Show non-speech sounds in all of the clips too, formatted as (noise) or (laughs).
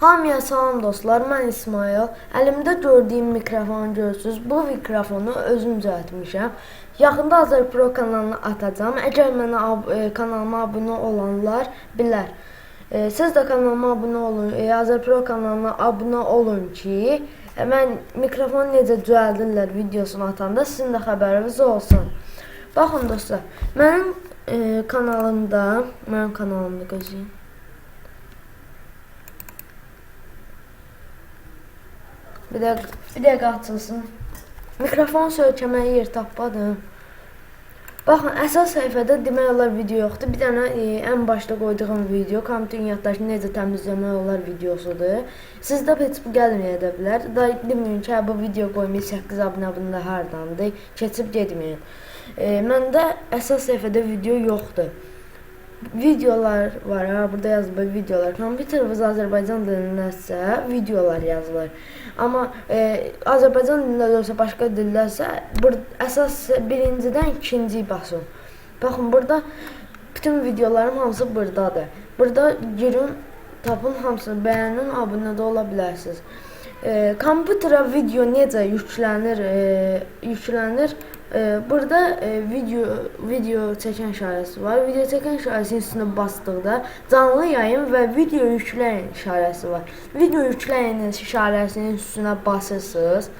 Hamıya salam dostlar, mən İsmail. Əlimdə gördüyüm mikrofonu görürsüz. Bu mikrofonu özüm düzəltmişəm. Yaxında Azər Pro kanalına atacağam. Əgər mənə ab e, kanalıma abunə olanlar bilər. E, siz də kanalıma abunə olun. E, Azər Pro kanalına abunə olun ki, e, mən mikrofonu necə düzəldirlər videosunu atanda sizin də xəbəriniz olsun. Baxın dostlar, mənim e, kanalımda, mənim kanalımda gözləyin. Bir dakika, bir dakika açılsın. Mikrofon sökəməyə yer tapmadım. Baxın, əsas səhifədə demək olar video yoxdur. Bir dənə e, ən başda qoyduğum video kompüterin yaddaşını necə təmizləmək olar videosudur. Sizdə heç bu gəlməyə də bilər. Da deməyin ki, bu video qoymayı 8 abunə abunə hardandır. Keçib getməyin. E, məndə əsas səhifədə video yoxdur. Videolar var ha, burada yazılır videolar. Kompüterimiz Azərbaycan dilindəsə videolar yazılır. Amma e, Azərbaycan dilində olsa başqa dillərsə, bur əsas birincidən ikinci basın. Baxın burada bütün videolarım hamısı burdadır. Burada girin, tapın hamısını bəyənin, abunə də ola bilərsiniz. E, kompüterə video necə yüklənir, e, yüklənir. E, burada e, video video çəkən işarəsi var. Video çəkən işarəsinin üstünə basdıqda canlı yayın və video yükləyin işarəsi var. Video yükləyin işarəsinin üstünə basırsınız.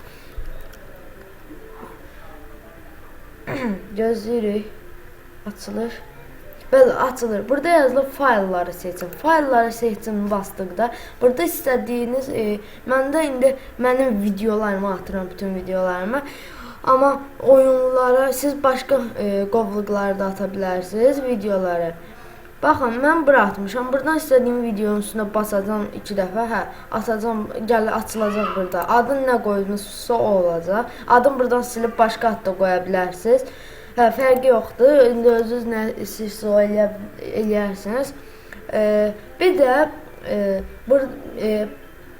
(clears throat) Gözləyirik. Açılır. Bəli, açılır. Burada yazılır faylları seçin. Faylları seçin basdıqda burada istədiyiniz e, məndə indi mənim videolarımı atıram bütün videolarımı. Amma oyunlara siz başqa e, qovluqları da ata bilərsiniz videoları. Baxın, mən bura atmışam. Buradan istədiyim videonun üstünə basacağam 2 dəfə. Hə, atacağam, gəl açılacaq burada. Adın nə qoymusunuzsa o olacaq. Adını buradan silib başqa ad da qoya bilərsiniz. Hə, fərqi yoxdur. İndi özünüz nə istəyirsiniz o eləyə, eləyərsiniz. E, bir də e, bur, e,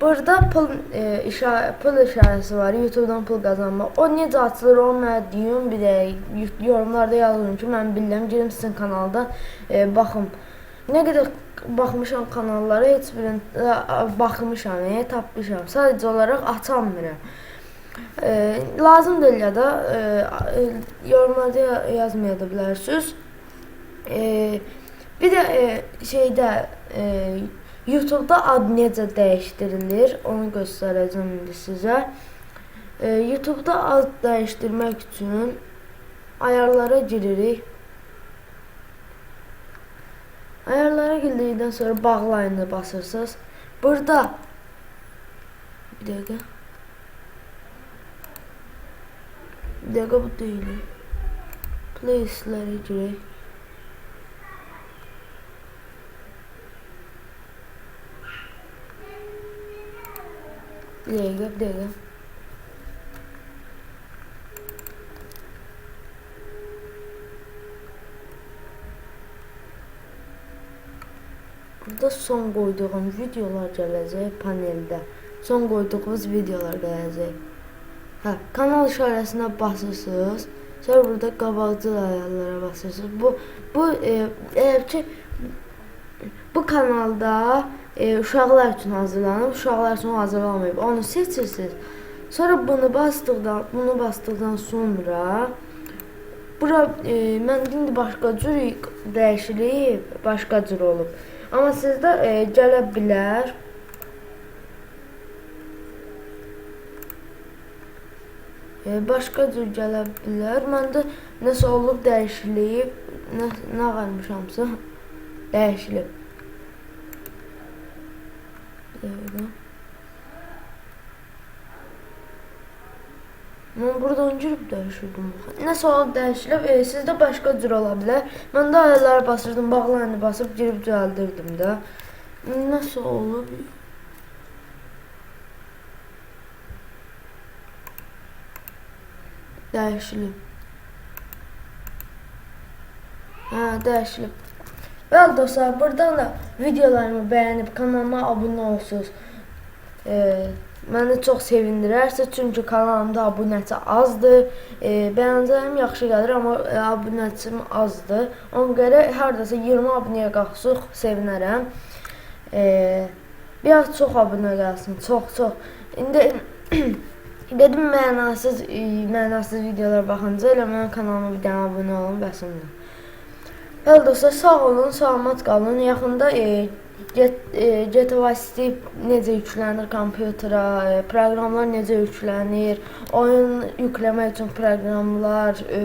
burada pul e, işa pul işarəsi var. YouTube-dan pul qazanmaq. O açılır onu mənə deyin. Bir də yorumlarda yazın ki, mən bilmirəm. Girim sizin kanaldan e, baxım. Nə qədər baxmışam kanallara, heç birində baxmışam, e, tapmışam. Sadəcə olaraq açamıram. E, lazım deyil ya da e, e, yorumlarda yazmaya da bilərsiniz. E, bir də e, şeydə e, YouTube-da ad necə dəyişdirilir, onu göstərəcəm indi sizə. E, YouTube-da ad dəyişdirmək üçün ayarlara giririk. Ayarlara girdikdən sonra bağlayını basırsınız. Burada bir dəqiqə. Bir dəqiqə bu deyil. Playlistlərə girək. Bir dəqiqə. Burada son qoyduğum videolar gələcək paneldə. Son qoyduğumuz videolar gələcək. Hə, kanal işarəsinə basırsınız. Sonra burada qabaqcıl ayarlara basırsınız. Bu bu e, eğer ki bu kanalda e, uşaqlar üçün hazırlanıb, uşaqlar üçün hazırlanmayıb. Onu seçirsiniz. Sonra bunu basdıqdan, bunu basdıqdan sonra bura e, mən indi başqa cür dəyişilib, başqa cür olub. Amma sizdə e, gələ bilər. E, başqa cür gələ bilər. Məndə nəsə olub dəyişilib, nə, nə qalmışamsa dəyişilib. Dəqiqə. Mən buradan girib dəyişirdim. Nəsə olub dəyişilib, e, sizdə başqa cür ola bilər. Mən də ayarlara basırdım, bağlarını basıb girib düzəldirdim də. Nəsə olub? Dəyişilib. Hə, dəyişilib. Bəli dostlar, buradan da videolarımı bəyənib kanalıma abunə olsunuz. E, məni çox sevindirərsə, çünki kanalımda abunəçi azdır. E, bəyəncəyim yaxşı gəlir, amma e, abunəçim azdır. Ona görə hardasa 20 abunəyə qalxsaq sevinərəm. E, Biraz çox abunə gəlsin. Çox, çox. İndi (clears throat) dedim mənasız, e, mənasız videolar baxınca elə mənim kanalıma bir dənə abunə olun bəsimdir. Bəli dostlar, sağ olun, salamat qalın. Yaxında e, Get, e, GTA City necə yüklənir kompüterə, e, proqramlar necə yüklənir, oyun yükləmək üçün proqramlar, e,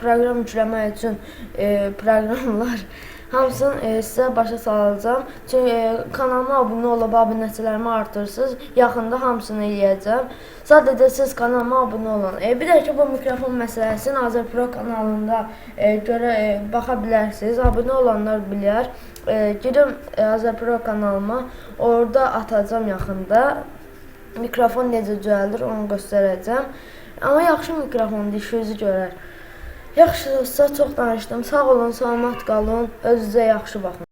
proqram yükləmək üçün e, (laughs) proqramlar hamısını e, sizə başa salacağam. Çünki e, kanalıma abunə olub abunəçilərimi artırsınız. Yaxında hamısını eləyəcəm. Sadəcə siz kanalıma abunə olun. E, bir də ki bu mikrofon məsələsini Azər Pro kanalında e, görə e, baxa bilərsiniz. Abunə olanlar bilər. E, girin e, Azər Pro kanalıma. Orada atacağam yaxında. Mikrofon necə düzəldir onu göstərəcəm. Amma yaxşı mikrofondur, işinizi görər. Yaxşı dostlar, çox danışdım. Sağ olun, salamat qalın. Özünüzə yaxşı baxın.